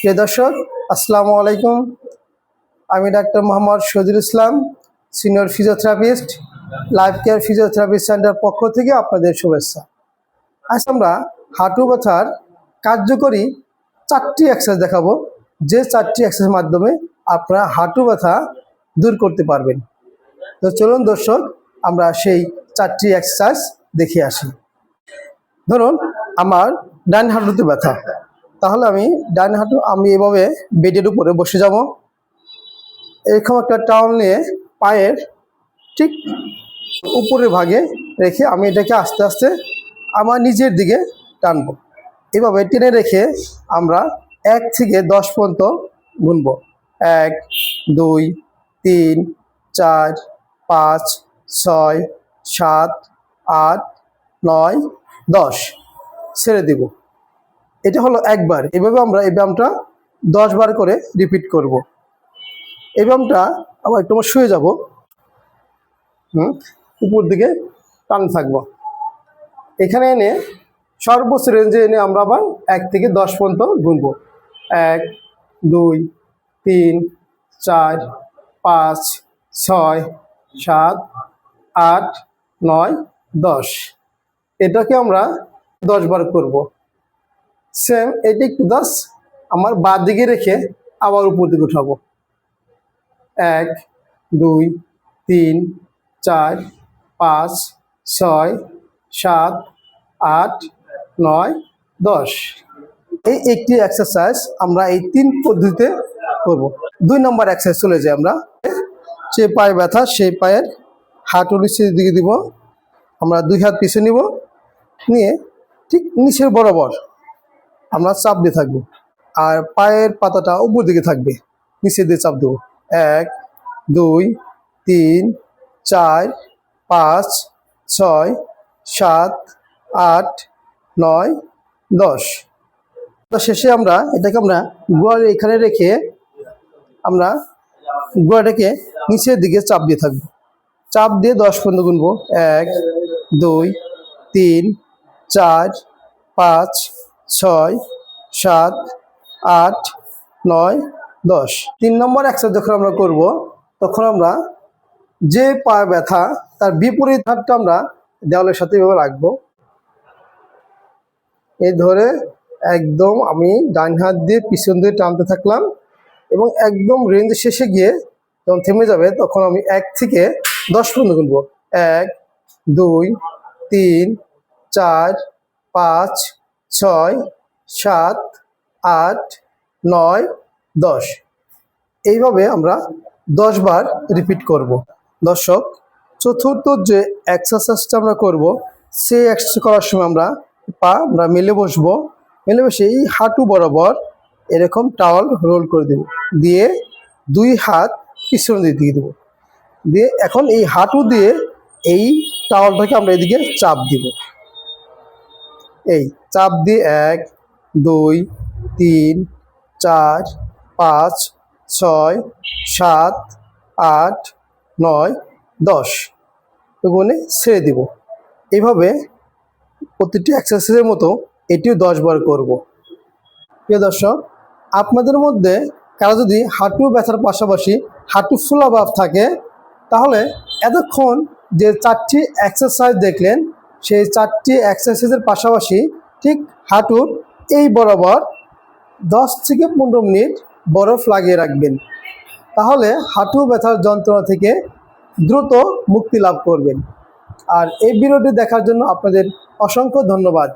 প্রিয় দর্শক, আসসালামু আলাইকুম। আমি doctor Mohammad Shahidul Islam, senior physiotherapist life care physiotherapy centre পক্ষ থেকে আপনাদের শুভেচ্ছা। আজ আমরা হাঁটু ব্যথার কার্যকরী চারটি এক্সারসাইজ দেখাবো। যে চারটি এক্সারসাইজের মাধ্যমে আপনারা হাঁটু ব্যথা দূর করতে পারবেন। তো চলুন দর্শক, আমরা সেই চারটি এক্সারসাইজ দেখে আসি। ধরুন, আমার ডান হাঁটুতে ব্যথা। তাহলে আমি ডান হাঁটু, আমি এভাবে বেডের উপরে বসে যাব। এরকম একটা টাউন নিয়ে পায়ের ঠিক উপরের ভাগে রেখে আমি এটাকে আস্তে আস্তে আমার নিজের দিকে টানবো। এভাবে টেনে রেখে আমরা এক থেকে দশ পর্যন্ত গুনব। এক, দুই, তিন, চার, পাঁচ, ছয়, সাত, আট, নয়, দশ। ছেড়ে দেব। এটা হলো একবার। এভাবে আমরা এই ব্যায়ামটা দশ বার করে রিপিট করব। এই ব্যায়ামটা আবার একটু শুয়ে যাব। হুম? উপর দিকে টান থাকব। এখানে এনে সর্বোচ্চ রেঞ্জে এনে আমরা আবার এক থেকে দশ পর্যন্ত গুনব। এক, দুই, তিন, চার, পাঁচ, ছয়, সাত, আট, নয়, দশ। এটাকে আমরা দশ বার করব। সেম এটি একটু দশ আমার বাদ দিকে রেখে আবার উপর দিকে উঠাবো। এক, দুই, তিন, চার, পাঁচ, ছয়, সাত, আট, নয়, দশ। এই একটি এক্সারসাইজ আমরা এই তিন পদ্ধতিতে করব। দুই নম্বর এক্সারসাইজ চলে যাই আমরা। যে পায়ে ব্যথা, সেই পায়ের হাঁটু নিচের দিকে দিব। আমরা দুই হাত পিছিয়ে নিব। নিয়ে ঠিক নিচের বরাবর আমরা চাপ দিয়ে থাকব। আর পায়ের পাতাটা উপর দিকে থাকবে। নিচে দিয়ে চাপ দেবো। এক, দুই, তিন, চার, পাঁচ, ছয়, সাত, আট, নয়, দশ। তো শেষে আমরা এটাকে আমরা গোয়ার এখানে রেখে আমরা গোয়াটাকে নিচের দিকে চাপ দিয়ে থাকব। চাপ দিয়ে দশ পর্যন্ত গুনবো। এক, দুই, তিন, চার, পাঁচ ছয়, সাত, আট, নয়, দশ। তিন নম্বর একসাথে যখন আমরা করব, তখন আমরা যে পা ব্যথা, তার বিপরীত হাতটা আমরা দেওয়ালের সাথে এভাবে রাখব। এই ধরে একদম আমি ডান হাত দিয়ে পিছন দিয়ে টানতে থাকলাম এবং একদম রেঞ্জ শেষে গিয়ে যখন থেমে যাবে, তখন আমি এক থেকে দশ পর্যন্ত গুনবো। এক, দুই, তিন, চার, পাঁচ ছয়, সাত, আট, নয়, দশ। এইভাবে আমরা দশ বার রিপিট করব। দর্শক, চতুর্থ যে এক্সারসাইজটা আমরা করব, সেই এক্সারসাইজ করার সময় আমরা পা, আমরা মেলে বসবো। মেলে বসে এই হাঁটু বরাবর এরকম টাওয়াল রোল করে দেব। দিয়ে দুই হাত পিছনের দিকে দিয়ে দেবো। দিয়ে এখন এই হাঁটু দিয়ে এই টাওয়ালটাকে আমরা এদিকে চাপ দিব। এই চাপ দিয়ে এক, দুই, তিন, চার, পাঁচ, ছয়, সাত, আট, নয়, দশ এগুলো ছেড়ে দিব। এইভাবে প্রতিটি এক্সারসাইজের মতো এটিও দশ বার করব। প্রিয় দর্শক, আপনাদের মধ্যে কারও যদি হাঁটু ব্যথার পাশাপাশি হাঁটু ফুলা ভাব থাকে, তাহলে এতক্ষণ যে চারটি এক্সারসাইজ দেখলেন সেই চারটি এক্সারসাইজের পাশাপাশি ঠিক হাঁটুর এই বরাবর দশ থেকে পনেরো মিনিট বরফ লাগিয়ে রাখবেন। তাহলে হাঁটু ব্যথার যন্ত্রণা থেকে দ্রুত মুক্তি লাভ করবেন। আর এই ভিডিওটি দেখার জন্য আপনাদের অসংখ্য ধন্যবাদ।